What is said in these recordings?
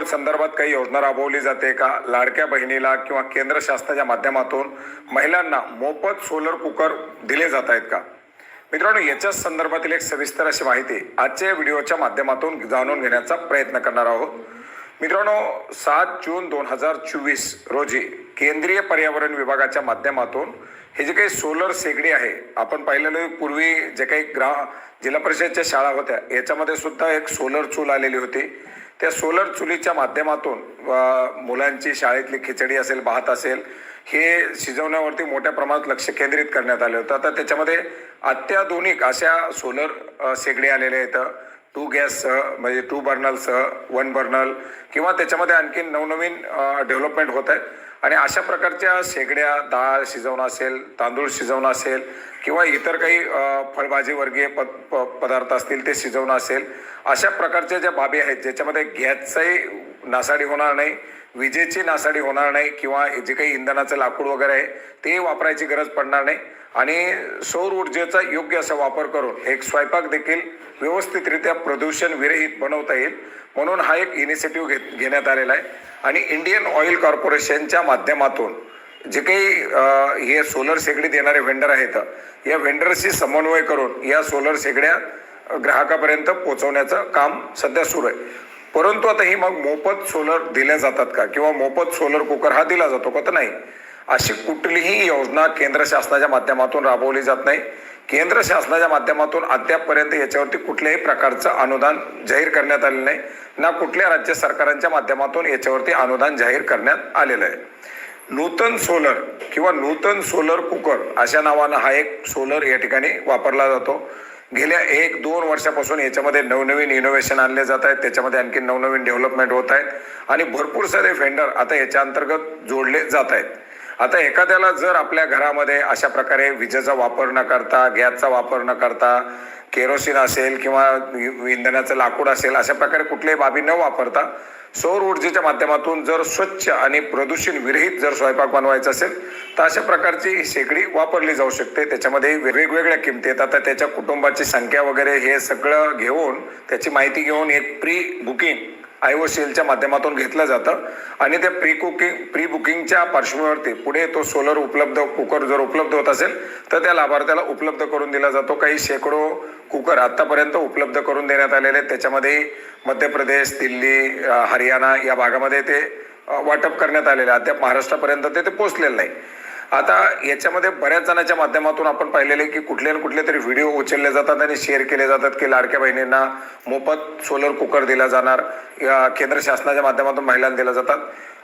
Cooker संदर्भात काही योजना राबवली जाते का? लाडक्या बहिणीला किंवा केंद्र शासनाच्या माध्यमातून महिलांना मोफत सोलर कुकर दिले जात आहेत का? मित्रांनो याच्याच संदर्भातील एक सविस्तर अशी माहिती आजच्या या व्हिडिओच्या माध्यमातून जाणून घेण्याचा प्रयत्न करणार आहोत. मित्रांनो सात जून दोन हजार चोवीस रोजी केंद्रीय पर्यावरण विभागाच्या माध्यमातून हे जे काही सोलर शेगडी आहे आपण पाहिलेलं पूर्वी जे काही ग्रा जिल्हा परिषदच्या शाळा होत्या याच्यामध्ये सुद्धा एक सोलर चूल आलेली होती. त्या सोलर चुलीच्या माध्यमातून मुलांची शाळेतली खिचडी असेल भात असेल हे शिजवण्यावरती मोठ्या प्रमाणात लक्ष केंद्रित करण्यात आलं होतं. आता त्याच्यामध्ये अत्याधुनिक अशा सोलर शेगडी आलेल्या आहेत. टू गॅससह म्हणजे टू बर्नलसह वन बर्नल किंवा त्याच्यामध्ये आणखीन नवनवीन डेव्हलपमेंट होत आहेत आणि अशा प्रकारच्या शेगड्या डाळ शिजवणं असेल तांदूळ शिजवणं असेल किंवा इतर काही फळभाजी वर्गीय प पदार्थ असतील ते शिजवणं असेल अशा प्रकारच्या ज्या बाबी आहेत ज्याच्यामध्ये गॅसचाही नासाडी होणार नाही विजेची नासाडी होणार नाही किंवा जे काही इंधनाचं लाकूड वगैरे आहे ते वापरायची गरज पडणार नाही. आणि सौर ऊर्जेचा योग्य असा वापर करून एक स्वयंपाक देखील व्यवस्थितरित्या प्रदूषण विरहित बनवता येईल म्हणून हा एक इनिशिएटिव्ह घे घेण्यात आलेला आहे. आणि इंडियन ऑइल कॉर्पोरेशनच्या माध्यमातून जे काही हे सोलर शेगडी देणारे व्हेंडर आहेत या व्हेंडरशी समन्वय करून या सोलर शेगड्या ग्राहकापर्यंत पोहोचवण्याचं काम सध्या सुरू आहे. परंतु आता ही मग मोफत सोलर दिल्या जातात का? किंवा मोफत सोलर कुकर हा दिला जातो का? तर नाही. अशी कुठलीही योजना केंद्र शासनाच्या माध्यमातून राबवली जात नाही. केंद्र शासनाच्या माध्यमातून अद्यापपर्यंत याच्यावरती कुठल्याही प्रकारचं अनुदान जाहीर करण्यात आलेलं नाही. ना कुठल्या राज्य सरकारांच्या माध्यमातून याच्यावरती अनुदान जाहीर करण्यात आलेलं आहे. नूतन सोलर किंवा नूतन सोलर कुकर अशा नावानं हा एक सोलर या ठिकाणी वापरला जातो. गेल्या एक दोन वर्षापासून याच्यामध्ये नवनवीन इनोव्हेशन आणले जात आहेत. त्याच्यामध्ये आणखी नवनवीन डेव्हलपमेंट होत आहेत. आणि भरपूर सारे व्हेंडर आता याच्या अंतर्गत जोडले जात आहेत. आता एखाद्याला जर आपल्या घरामध्ये अशा प्रकारे विजेचा वापर न करता गॅसचा वापर न करता केरोसिन असेल किंवा इंधनाचं लाकूड असेल अशा प्रकारे कुठल्याही बाबी न वापरता सौर ऊर्जेच्या माध्यमातून जर स्वच्छ आणि प्रदूषण विरहित जर स्वयंपाक बनवायचा असेल तर अशा प्रकारची ही शेगडी वापरली जाऊ शकते. त्याच्यामध्ये वेगवेगळ्या किमती आहेत. आता त्याच्या कुटुंबाची संख्या वगैरे हे सगळं घेऊन त्याची माहिती घेऊन एक pre booking I O C एलच्या माध्यमातून घेतलं जातं. आणि त्या प्री कुकिंग प्री बुकिंगच्या पार्श्वभूमीवरती पुढे तो सोलर उपलब्ध कुकर जर उपलब्ध होत असेल तर त्या लाभार्थ्याला उपलब्ध करून दिला जातो. काही शेकडो कुकर आत्तापर्यंत उपलब्ध करून देण्यात आलेले आहेत. त्याच्यामध्ये मध्य प्रदेश दिल्ली हरियाणा या भागामध्ये ते वाटप करण्यात आलेलं आहे. अद्याप महाराष्ट्रापर्यंत ते ते पोचलेलं नाही. आता याच्यामध्ये बऱ्याच जणांच्या माध्यमातून आपण पाहिलेले की कुठले ना कुठले तरी व्हिडिओ उचलले जातात आणि शेअर केले जातात की लाडक्या बहिणींना मोफत सोलर कुकर दिला जाणार. या केंद्र शासनाच्या माध्यमातून महिलांना दिल्या जातात.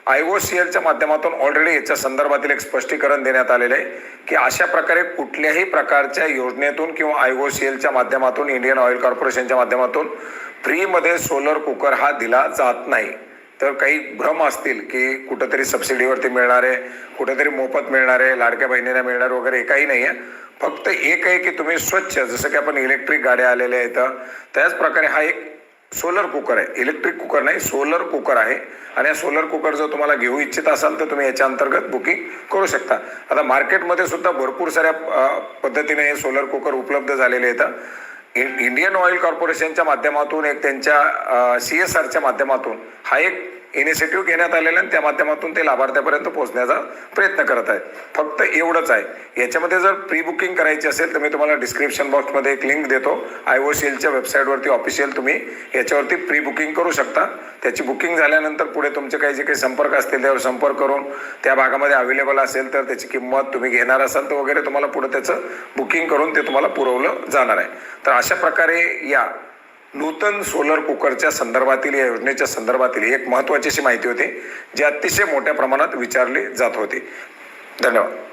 आय ओ सी एलच्या माध्यमातून ऑलरेडी याच्या संदर्भातील एक स्पष्टीकरण देण्यात आलेलं आहे की अशा प्रकारे कुठल्याही प्रकारच्या योजनेतून किंवा आय ओ सी एलच्या माध्यमातून इंडियन ऑइल कॉर्पोरेशनच्या माध्यमातून फ्रीमध्ये सोलर कुकर हा दिला जात नाही. तर काही भ्रम असतील की कुठंतरी सबसिडीवरती मिळणार आहे कुठंतरी मोफत मिळणार आहे लाडक्या बहिणींना मिळणार वगैरे हे काही नाही आहे फक्त एक आहे की तुम्ही स्वच्छ जसं की आपण इलेक्ट्रिक गाड्या आलेल्या आहेत त्याच प्रकारे हा एक सोलर कुकर आहे. इलेक्ट्रिक कुकर नाही सोलर कुकर आहे. आणि या सोलर कुकर जर तुम्हाला घेऊ इच्छित असाल तर तुम्ही याच्या अंतर्गत बुकिंग करू शकता. आता मार्केटमध्ये सुद्धा भरपूर साऱ्या पद्धतीने हे सोलर कुकर उपलब्ध झालेले आहेत. इंडियन ऑइल कॉर्पोरेशनच्या माध्यमातून एक त्यांच्या सी एस आरच्या माध्यमातून हा एक इनिशिएटिव्ह घेण्यात आलेला आणि त्या माध्यमातून ते लाभार्थ्यापर्यंत पोहोचण्याचा प्रयत्न करत आहेत फक्त एवढंच आहे. याच्यामध्ये जर प्री बुकिंग करायची असेल तर मी तुम्हाला डिस्क्रिप्शन बॉक्समध्ये एक लिंक देतो. आय ओ सी एलच्या वेबसाईटवरती ऑफिशियल तुम्ही याच्यावरती प्री बुकिंग करू शकता. त्याची बुकिंग झाल्यानंतर पुढे तुमचे काही जे काही संपर्क असतील त्यावर संपर्क करून त्या भागामध्ये अवेलेबल असेल तर त्याची किंमत तुम्ही घेणार असाल तर वगैरे तुम्हाला पुढे त्याचं बुकिंग करून ते तुम्हाला पुरवलं जाणार आहे. तर अशा प्रकारे या नूतन सोलर कुकरच्या संदर्भातील या योजनेच्या संदर्भातील एक महत्त्वाची अशी माहिती होती जी अतिशय मोठ्या प्रमाणात विचारली जात होती. धन्यवाद.